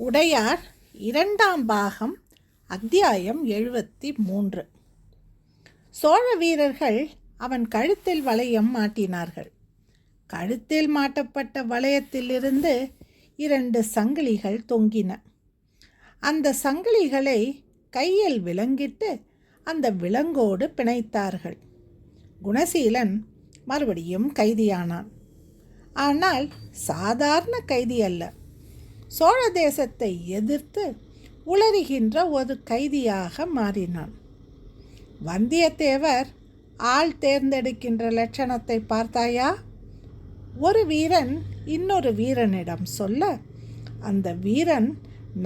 உடையார் இரண்டாம் பாகம் அத்தியாயம் எழுபத்தி மூன்று சோழ வீரர்கள் அவன் கழுத்தில் வளையம் மாட்டினார்கள். கழுத்தில் மாட்டப்பட்ட வளையத்திலிருந்து இரண்டு சங்கிலிகள் தொங்கின. அந்த சங்கிலிகளை கையில் விலங்கிட்டு அந்த விலங்கோடு பிணைத்தார்கள். குணசீலன் மறுபடியும் கைதியானான். ஆனால் சாதாரண கைதி அல்ல. சோழ தேசத்தை எதிர்த்து உளறுகின்ற ஒரு கைதியாக மாறினான். வந்தியத்தேவர் ஆள் தேர்ந்தெடுக்கின்ற லட்சணத்தை பார்த்தாயா? ஒரு வீரன் இன்னொரு வீரனிடம் சொல்ல அந்த வீரன்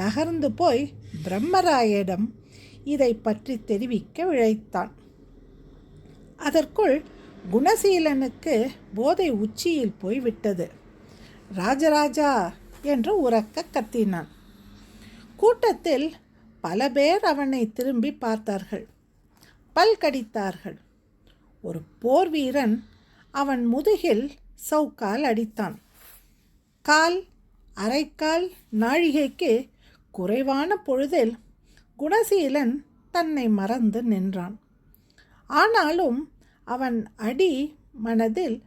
நகர்ந்து போய் பிரம்மராயிடம் இதை பற்றி தெரிவிக்க விழைத்தான். அதற்குள் குணசீலனுக்கு போதை உச்சியில் போய்விட்டது. ராஜராஜா என்று உறக்க கத்தினான். கூட்டத்தில் பல பேர் அவனை திரும்பி பார்த்தார்கள். பல் கடித்தார்கள். ஒரு போர் வீரன் அவன் முதுகில் சவுக்கால் அடித்தான். கால் அரைக்கால் நாழிகைக்கு குறைவான பொழுதில் குணசீலன் தன்னை மறந்து நின்றான். ஆனாலும் அவன் அடி மனதில்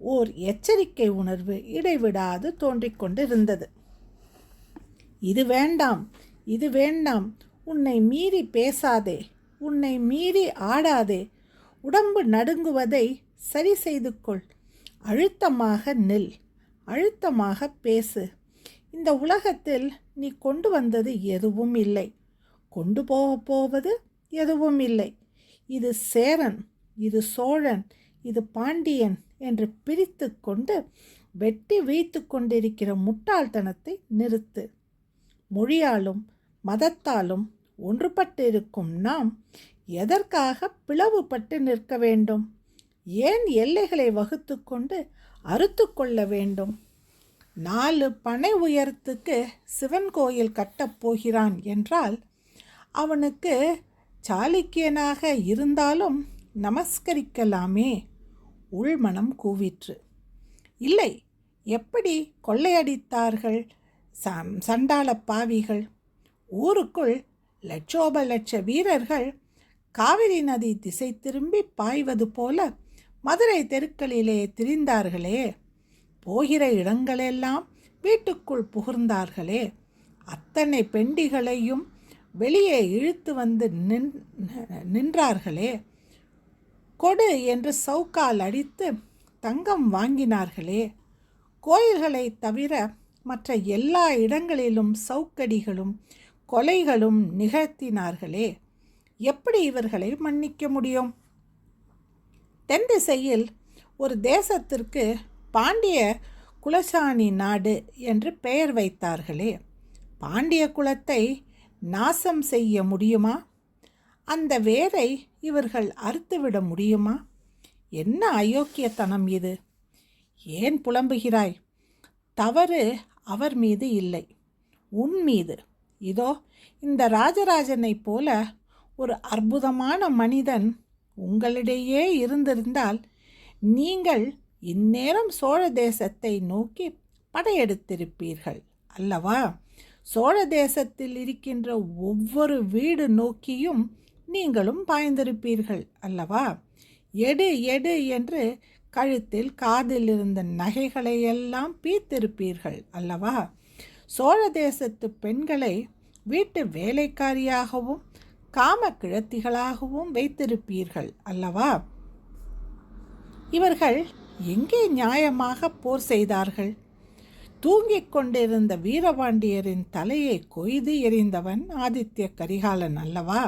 ஓர் எச்சரிக்கை உணர்வு இடைவிடாது தோன்றிக்கொண்டிருந்தது இது வேண்டாம் இது வேண்டாம் உன்னை மீறி பேசாதே உன்னை மீறி ஆடாதே உடம்பு நடுங்குவதை சரி செய்து கொள் அழுத்தமாக நில் அழுத்தமாக பேசு. இந்த உலகத்தில் நீ கொண்டு வந்தது எதுவும் இல்லை கொண்டு போக போவது எதுவும் இல்லை. இது சேரன் இது சோழன் இது பாண்டியன் என்று பிரித்து கொண்டு வெட்டி வைத்து கொண்டிருக்கிற முட்டாள்தனத்தை நிறுத்து. மொழியாலும் மதத்தாலும் ஒன்றுபட்டு இருக்கும் நாம் எதற்காக பிளவுபட்டு நிற்க வேண்டும்? ஏன் எல்லைகளை வகுத்து கொண்டு அறுத்து கொள்ள வேண்டும்? நாலு பனை உயரத்துக்கு சிவன் கோயில் கட்டப் போகிறான் என்றால் அவனுக்கு சாளுக்கியனாக இருந்தாலும் நமஸ்கரிக்கலாமே. உள்மனம் கூவிற்று. இல்லை எப்படி கொள்ளையடித்தார்கள் சம் சண்டாள பாவிகள்? ஊருக்குள் லட்சோப லட்ச வீரர்கள் காவிரி நதி திசை திரும்பி பாய்வது போல மதுரை தெருக்களிலே திரிந்தார்களே. போகிற இடங்களெல்லாம் வீட்டுக்குள் புகுந்தார்களே. அத்தனை பெண்டிகளையும் வெளியே இழுத்து வந்து நின் நின்றார்களே. கொடு என்று சவுக்கால் அடித்து தங்கம் வாங்கினார்களே. கோயில்களை தவிர மற்ற எல்லா இடங்களிலும் சவுக்கடிகளும் கொலைகளும் நிகழ்த்தினார்களே. எப்படி இவர்களை மன்னிக்க முடியும்? தென் திசையில் ஒரு தேசத்திற்கு பாண்டிய குலசாணி நாடு என்று பெயர் வைத்தார்களே. பாண்டிய குலத்தை நாசம் செய்ய முடியுமா? அந்த வேரை இவர்கள் அறுத்துவிட முடியுமா? என்ன அயோக்கியத்தனம் இது? ஏன் புலம்புகிறாய்? தவறு அவர் மீது இல்லை உன் மீது. இதோ இந்த ராஜராஜனைப் போல ஒரு அற்புதமான மனிதன் உங்களிடையே இருந்திருந்தால் நீங்கள் இந்நேரம் சோழ தேசத்தை நோக்கி படையெடுத்திருப்பீர்கள் அல்லவா? சோழ தேசத்தில் இருக்கின்ற ஒவ்வொரு வீடு நோக்கியும் நீங்களும் பாய்ந்திருப்பீர்கள் அல்லவா? எடு எடு என்று கழுத்தில் காதில் இருந்த நகைகளை எல்லாம் பீத்திருப்பீர்கள் அல்லவா? சோழ தேசத்து பெண்களை வீட்டு வேலைக்காரியாகவும் காம கிழத்திகளாகவும் வைத்திருப்பீர்கள் அல்லவா? இவர்கள் எங்கே நியாயமாக போர் செய்தார்கள்? தூங்கிக் கொண்டிருந்த வீரபாண்டியரின் தலையை கொய்து எறிந்தவன் ஆதித்ய கரிகாலன் அல்லவா?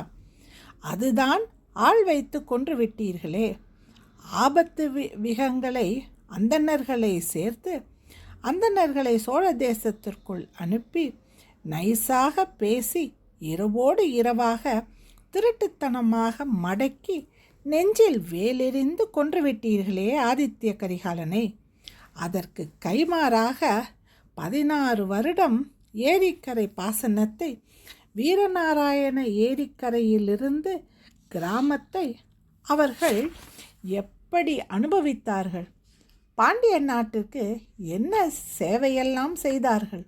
அதுதான் ஆள் வைத்து கொன்று விட்டீர்களே. ஆபத்து வி விகங்களை அந்தணர்களை சேர்த்து அந்தணர்களை சோழ தேசத்திற்குள் அனுப்பி நைஸாக பேசி இரவோடு இரவாக திருட்டுத்தனமாக மடக்கி நெஞ்சில் வேலெறிந்து கொன்றுவிட்டீர்களே ஆதித்ய கரிகாலனை. அதற்கு கைமாறாக பதினாறு வருடம் ஏரிக்கரை பாசனத்தை வீரநாராயண ஏரிக்கரையிலிருந்து கிராமத்தை அவர்கள் எப்படி அனுபவித்தார்கள்? பாண்டிய நாட்டிற்கு என்ன சேவையெல்லாம் செய்தார்கள்?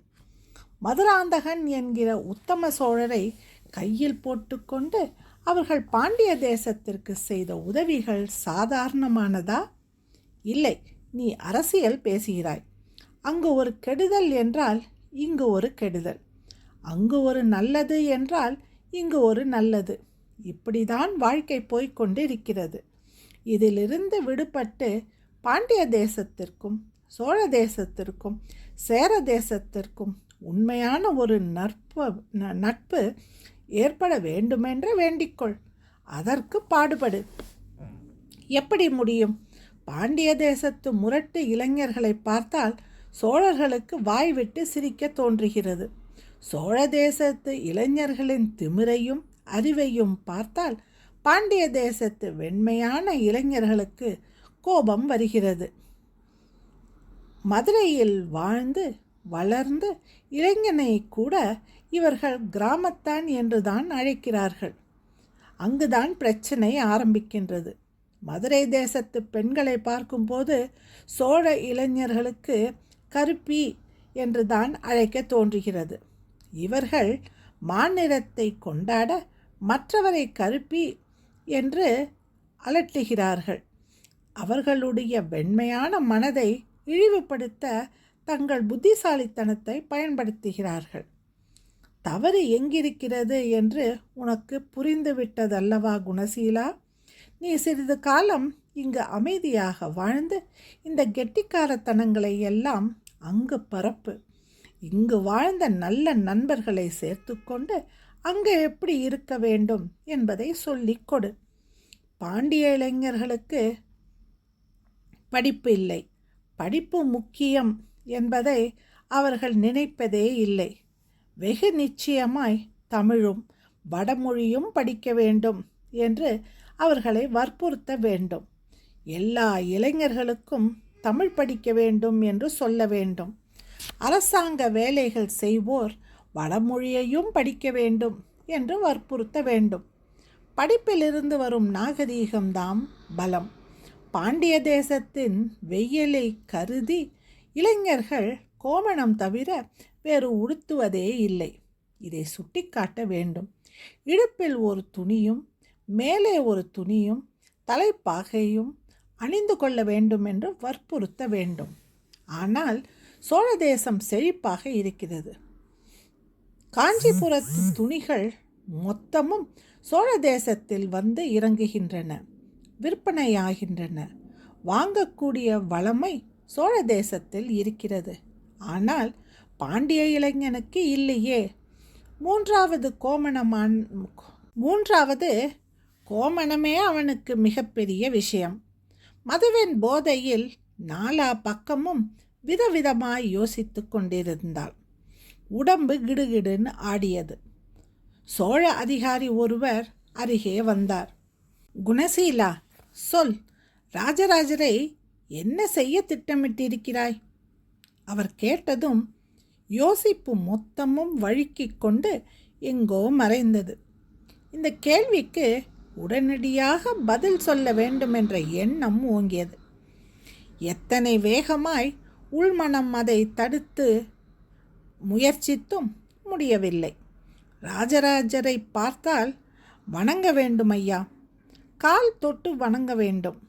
மதுராந்தகன் என்கிற உத்தம சோழரை கையில் போட்டுக்கொண்டு அவர்கள் பாண்டிய தேசத்திற்கு செய்த உதவிகள் சாதாரணமானதா? இல்லை நீ அரசியல் பேசுகிறாய். அங்கு ஒரு கெடுதல் என்றால் இங்கு ஒரு கெடுதல். அங்கு ஒரு நல்லது என்றால் இங்கு ஒரு நல்லது. இப்படிதான் வாழ்க்கை போய்க்கொண்டு இருக்கிறது இதிலிருந்து விடுபட்டு பாண்டிய தேசத்திற்கும் சோழ தேசத்திற்கும் சேர தேசத்திற்கும் உண்மையான ஒரு நட்பு நட்பு ஏற்பட வேண்டுமென்று வேண்டிக்கொள். அதற்கு பாடுபடு. எப்படி முடியும்? பாண்டிய தேசத்து முரட்டு இளைஞர்களை பார்த்தால் சோழர்களுக்கு வாய் விட்டு சிரிக்க தோன்றுகிறது. சோழ தேசத்து இளைஞர்களின் திமிரையும் அறிவையும் பார்த்தால் பாண்டிய தேசத்து வெண்மையான இளைஞர்களுக்கு கோபம் வருகிறது. மதுரையில் வாழ்ந்து வளர்ந்து இளைஞனை கூட இவர்கள் கிராமத்தான் என்றுதான் அழைக்கிறார்கள். அங்குதான் பிரச்சனை ஆரம்பிக்கின்றது. மதுரை தேசத்து பெண்களை பார்க்கும்போது சோழ இளைஞர்களுக்கு கருப்பி என்று தான் அழைக்க தோன்றுகிறது. இவர்கள் மாநிறத்தை கொண்டாட மற்றவரை கருப்பி என்று அலட்டுகிறார்கள். அவர்களுடைய வெண்மையான மனதை இழிவுபடுத்த தங்கள் புத்திசாலித்தனத்தை பயன்படுத்துகிறார்கள். தவறு எங்கிருக்கிறது என்று உனக்கு புரிந்துவிட்டதல்லவா குணசீலா? நீ சிறிது காலம் இங்கு அமைதியாக வாழ்ந்து இந்த கெட்டிக்காரத்தனங்களை எல்லாம் அங்கு பரப்பு. இங்கு வாழ்ந்த நல்ல நண்பர்களை சேர்த்துக்கொண்டு அங்கே எப்படி இருக்க வேண்டும் என்பதை சொல்லிக் கொடு. பாண்டிய இளைஞர்களுக்கு படிப்பு இல்லை. படிப்பு முக்கியம் என்பதை அவர்கள் நினைப்பதே இல்லை. வெகு நிச்சயமாய் தமிழும் வடமொழியும் படிக்க வேண்டும் என்று அவர்களை வற்புறுத்த வேண்டும். எல்லா இளைஞர்களுக்கும் தமிழ் படிக்க வேண்டும் என்று சொல்ல வேண்டும். அரசாங்க வேலைகள் செய்வோர் வடமொழியையும் படிக்க வேண்டும் என்று வற்புறுத்த வேண்டும். படிப்பிலிருந்து வரும் நாகரீகம்தாம் பலம். பாண்டிய தேசத்தின் வெயிலை கருதி இளைஞர்கள் கோமணம் தவிர வேறு உடுத்துவதே இல்லை. இதை சுட்டிக்காட்ட வேண்டும். இடுப்பில் ஒரு துணியும் மேலே ஒரு துணியும் தலைப்பாகையும் அணிந்து கொள்ள வேண்டும் என்று வற்புறுத்த வேண்டும். ஆனால் சோழ தேசம் செழிப்பாக இருக்கிறது. காஞ்சிபுரத்து துணிகள் மொத்தமும் சோழ தேசத்தில் வந்து இறங்குகின்றன விற்பனையாகின்றன. வாங்கக்கூடிய வளமை சோழ தேசத்தில் இருக்கிறது. ஆனால் பாண்டிய இளைஞனுக்கு இல்லையே. மூன்றாவது கோமணமான் மூன்றாவது கோமணமே அவனுக்கு மிகப்பெரிய விஷயம். மதுவின் போதையில் நாலா பக்கமும் விதவிதமாய் யோசித்து கொண்டிருந்தாள். உடம்பு கிடுகிடுன்னு ஆடியது. சோழ அதிகாரி ஒருவர் அருகே வந்தார். குணசீலா சொல் ராஜராஜரை என்ன செய்ய திட்டமிட்டிருக்கிறாய்? அவர் கேட்டதும் யோசிப்பு மொத்தமும் வழுக்கிக் கொண்டு எங்கோ மறைந்தது. இந்த கேள்விக்கு உடனடியாக பதில் சொல்ல வேண்டும் என்ற எண்ணம் ஓங்கியது. எத்தனை வேகமாய் உள்மனம் அதை தடுத்து முயற்சித்தும் முடியவில்லை. ராஜராஜரை பார்த்தால் வணங்க வேண்டும் ஐயா. கால் தொட்டு வணங்க வேண்டும்.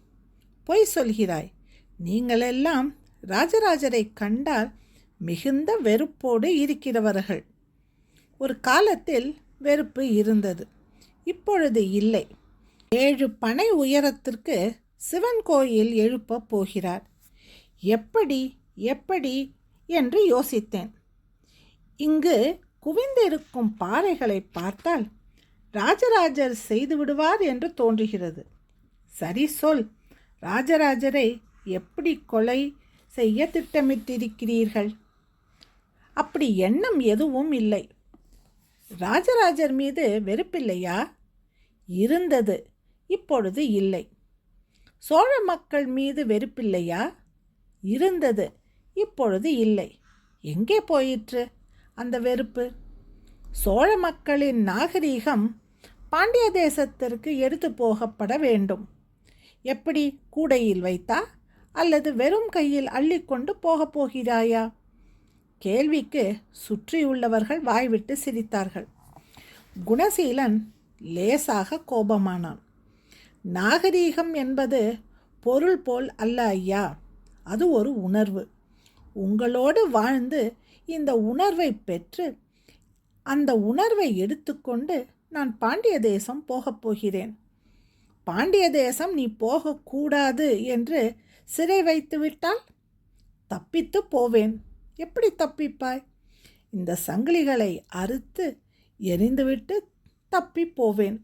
பொய் சொல்கிறாய். நீங்களெல்லாம் ராஜராஜரை கண்டால் மிகுந்த வெறுப்போடு இருக்கிறவர்கள். ஒரு காலத்தில் வெறுப்பு இருந்தது. இப்பொழுது இல்லை. ஏழு பனை உயரத்திற்கு சிவன் கோயில் எழுப்பப் போகிறார். எப்படி எப்படி? என்று யோசித்தேன். இங்கு குவிந்திருக்கும் பாறைகளை பார்த்தால் ராஜராஜர் செய்து விடுவார் என்று தோன்றுகிறது. சரி சொல் ராஜராஜரை எப்படி கொலை செய்ய திட்டமிட்டிருக்கிறீர்கள்? அப்படி எண்ணம் எதுவும் இல்லை. ராஜராஜர் மீது வெறுப்பில்லையா? இருந்தது இப்பொழுது இல்லை. சோழ மக்கள் மீது வெறுப்பில்லையா? இருந்தது இப்பொழுது இல்லை. எங்கே போயிற்று? அந்த வெறுப்பு. சோழ மக்களின் நாகரீகம் பாண்டிய தேசத்திற்கு எடுத்து போகப்பட வேண்டும். எப்படி? கூடையில் வைத்தா? அல்லது வெறும் கையில் அள்ளிக்கொண்டு போகப் போகிறாயா? கேள்விக்கு சுற்றியுள்ளவர்கள் வாய்விட்டு சிரித்தார்கள். குணசீலன் லேசாக கோபமானான். நாகரீகம் என்பது பொருள் போல் அல்ல ஐயா. அது ஒரு உணர்வு. உங்களோடு வாழ்ந்து இந்த உணர்வை பெற்று அந்த உணர்வை எடுத்துக்கொண்டு நான் பாண்டிய தேசம் போகப் போகிறேன். பாண்டிய தேசம் நீ போகக்கூடாது என்று சிறை வைத்து விட்டால் தப்பித்து போவேன். எப்படி தப்பிப்பாய்? இந்த சங்கிலிகளை அறுத்து எரிந்துவிட்டு தப்பி போவேன்.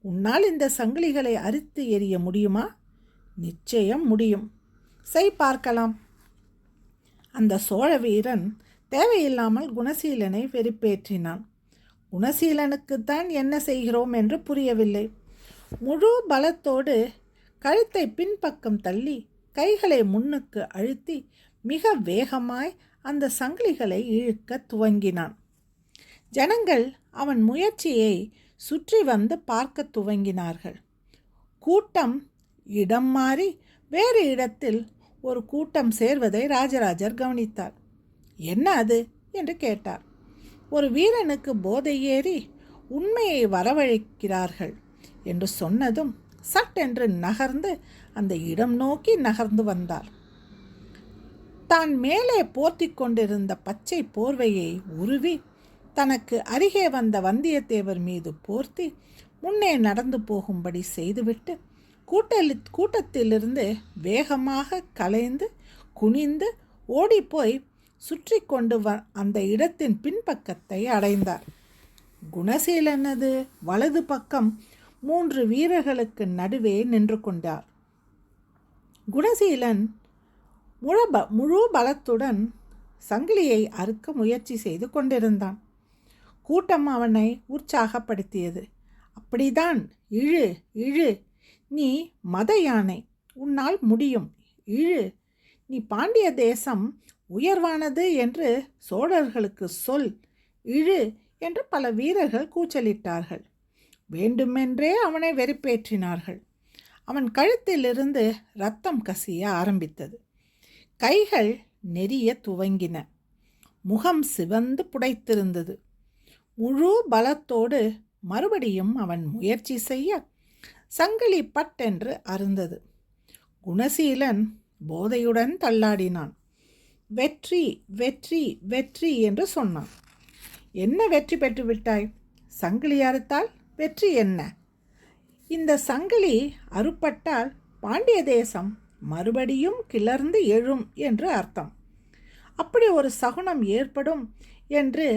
உன்னால் இந்த சங்கிலிகளை அறுத்து எறிய முடியுமா? நிச்சயம் முடியும். செய் பார்க்கலாம். அந்த சோழ வீரன் தேவையில்லாமல் குணசீலனை வெறுப்பேற்றினான். குணசீலனுக்குத்தான் என்ன செய்கிறோம் என்று புரியவில்லை. முழு பலத்தோடு கழுத்தை பின்பக்கம் தள்ளி கைகளை முன்னுக்கு அழுத்தி மிக வேகமாய் அந்த சங்கிலிகளை இழுக்க துவங்கினான். ஜனங்கள் அவன் முயற்சியை சுற்றி வந்து பார்க்க துவங்கினார்கள். கூட்டம் இடம் மாறி வேறு இடத்தில் ஒரு கூட்டம் சேர்வதை ராஜராஜர் கவனித்தார். என்ன அது? என்று கேட்டார். ஒரு வீரனுக்கு போதை ஏறி உண்மையை வரவழைக்கிறார்கள் என்று சொன்னதும் சட்டென்று நகர்ந்து அந்த இடம் நோக்கி நகர்ந்து வந்தார். தான் மேலே போர்த்தி கொண்டிருந்த பச்சை போர்வையை உருவி தனக்கு அருகே வந்த வந்தியத்தேவர் மீது போர்த்தி முன்னே நடந்து போகும்படி செய்துவிட்டு கூட்டலி கூட்டத்திலிருந்து வேகமாக கலைந்து குனிந்து ஓடிப்போய் சுற்றி கொண்டு வ அந்த இடத்தின் பின்பக்கத்தை அடைந்தார். குணசீலனது வலது பக்கம் மூன்று வீரர்களுக்கு நடுவே நின்று கொண்டார். குணசீலன் முழப முழு பலத்துடன் சங்கிலியை அறுக்க முயற்சி செய்து கொண்டிருந்தான். கூட்டம் அவனை உற்சாகப்படுத்தியது. அப்படிதான் இழு இழு நீ மத யானை உன்னால் முடியும். இழு. நீ பாண்டிய தேசம் உயர்வானது என்று சோழர்களுக்கு சொல். இழு என்று பல வீரர்கள் கூச்சலிட்டார்கள். வேண்டுமென்றே அவனை வெறுப்பேற்றினார்கள். அவன் கழுத்திலிருந்து ரத்தம் கசிய ஆரம்பித்தது. கைகள் நெறிய துவங்கின. முகம் சிவந்து புடைத்திருந்தது. முழு பலத்தோடு மறுபடியும் அவன் முயற்சி செய்ய சங்கிலி பட்டென்று அருந்தது. குணசீலன் போதையுடன் தள்ளாடினான். வெற்றி வெற்றி வெற்றி என்று சொன்னான். என்ன வெற்றி பெற்று விட்டாய்? சங்கிலி அறுத்தால் வெற்றி என்ன? இந்த சங்கிலி அறுப்பட்டால் பாண்டிய தேசம் மறுபடியும் கிளர்ந்து எழும் என்று அர்த்தம். அப்படி ஒரு சகுனம் ஏற்படும் என்று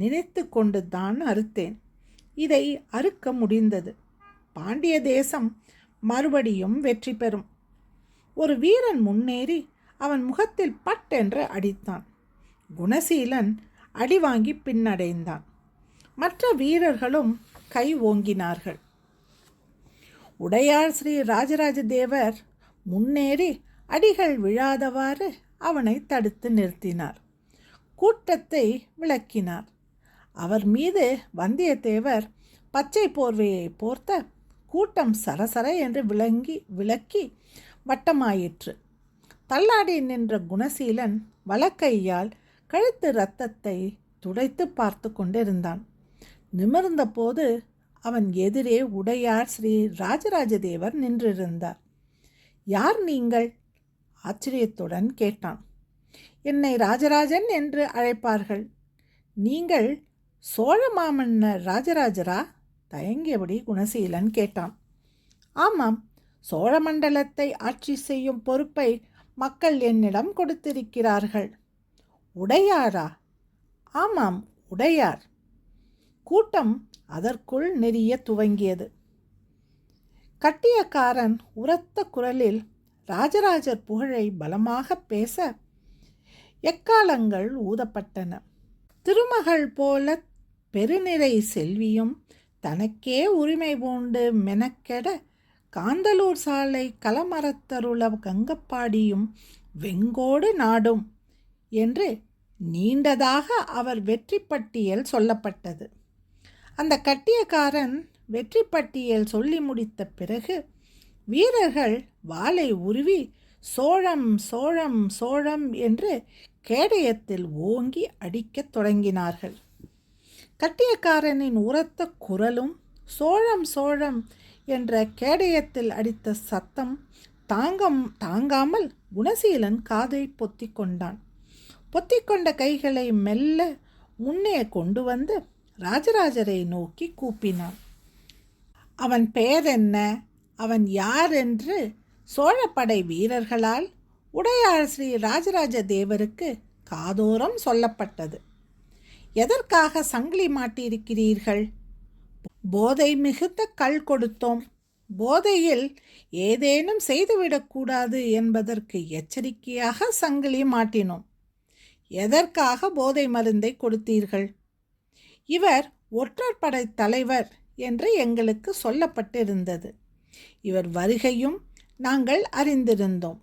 நினைத்து கொண்டு தான் அறுத்தேன். இதை அறுக்க முடிந்தது. பாண்டிய தேசம் மறுபடியும் வெற்றி பெறும். ஒரு வீரன் முன்னேறி அவன் முகத்தில் பட்டென்று அடித்தான். குணசீலன் அடி வாங்கி பின்னடைந்தான். மற்ற வீரர்களும் கை ஓங்கினார்கள். உடையார் ஸ்ரீ ராஜராஜ தேவர் முன்னேறி அடிகள் விழாதவாறு அவனை தடுத்து நிறுத்தினார். கூட்டத்தை விளக்கினார். அவர் மீது வந்தியத்தேவர் பச்சை போர்வையை போர்த்த கூட்டம் சரசர என்று விளங்கி விளக்கி வட்டமாயிற்று. தள்ளாடி நின்ற குணசீலன் வலக்கையால் கழுத்து ரத்தத்தை துடைத்து பார்த்து கொண்டிருந்தான். நிமிர்ந்தபோது அவன் எதிரே உடையார் ஸ்ரீ ராஜராஜ தேவர் நின்றிருந்தார். யார் நீங்கள்? ஆச்சரியத்துடன் கேட்டான். என்னை ராஜராஜன் என்று அழைப்பார்கள். நீங்கள் சோழ மாமன்னர் ராஜராஜரா? தயங்கியபடி குணசீலன் கேட்டான். ஆமாம் சோழ மண்டலத்தை ஆட்சி செய்யும் பொறுப்பை மக்கள் என்னிடம் கொடுத்திருக்கிறார்கள். உடையாரா? ஆமாம் உடையார். கூட்டம் அதற்குள் நெறிய துவங்கியது. கட்டியக்காரன் உரத்த குரலில் ராஜராஜர் புகழை பலமாக பேச எக்காலங்கள் ஊதப்பட்டன. திருமகள் போல பெருநிறை செல்வியும் தனக்கே உரிமை பூண்டு மெனக்கெட காந்தலூர் சாலை கலமரத்தருள கங்கப்பாடியும் வெங்கோடு நாடும் என்று நீண்டதாக அவர் வெற்றி பட்டியல் சொல்லப்பட்டது. அந்த கட்டியக்காரன் வெற்றி பட்டியல் சொல்லி முடித்த பிறகு வீரர்கள் வாளை உருவி சோழம் சோழம் சோழம் என்று கேடயத்தில் ஓங்கி அடிக்கத் தொடங்கினார்கள். கட்டியக்காரனின் உரத்த குரலும் சோழம் சோழம் என்ற கேடயத்தில் அடித்த சத்தம் தாங்கம் தாங்காமல் குணசீலன் காதை பொத்தி கொண்டான். பொத்திக்கொண்ட கைகளை மெல்ல முன்னே கொண்டு வந்து ராஜராஜரை நோக்கி கூப்பினான். அவன் பெயர் என்ன அவன் யார் என்று சோழப்படை வீரர்களால் உடையார் ஸ்ரீ ராஜராஜ தேவருக்கு காதோரம் சொல்லப்பட்டது. எதற்காக சங்கிலி மாட்டியிருக்கிறீர்கள்? போதை மிகுந்த கல் கொடுத்தோம். போதையில் ஏதேனும் செய்துவிடக்கூடாது என்பதற்கு எச்சரிக்கையாக சங்கிலி மாட்டினோம். எதற்காக போதை மருந்தை கொடுத்தீர்கள்? இவர் ஒற்றர் படை தலைவர் என்று எங்களுக்கு சொல்லப்பட்டிருந்தது. இவர் வருகையும் நாங்கள் அறிந்திருந்தோம்.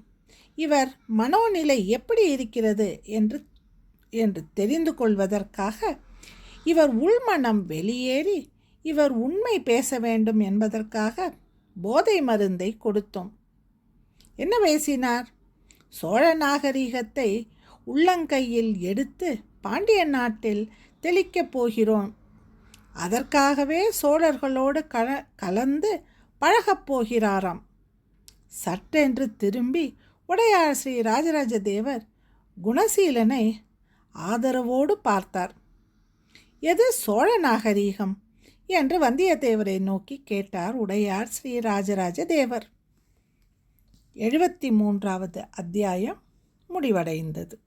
இவர் மனோநிலை எப்படி இருக்கிறது என்று என்று தெரிந்து கொள்வதற்காக இவர் உள்மனம் வெளியேறி இவர் உண்மை பேச வேண்டும் என்பதற்காக போதை மருந்தை கொடுத்தோம். என்ன பேசினார்? சோழ நாகரிகத்தை உள்ளங்கையில் எடுத்து பாண்டிய நாட்டில் தெளிக்கப் போகிறோம். அதற்காகவே சோழர்களோடு கல கலந்து பழகப் போகிறாராம். சட்டென்று திரும்பி உடையார் ஸ்ரீ ராஜராஜ தேவர் குணசீலனை ஆதரவோடு பார்த்தார். எது சோழ நாகரீகம்? என்று வந்தியத்தேவரை நோக்கி கேட்டார் உடையார் ஸ்ரீ ராஜராஜ தேவர். எழுபத்தி மூன்றாவது அத்தியாயம் முடிவடைந்தது.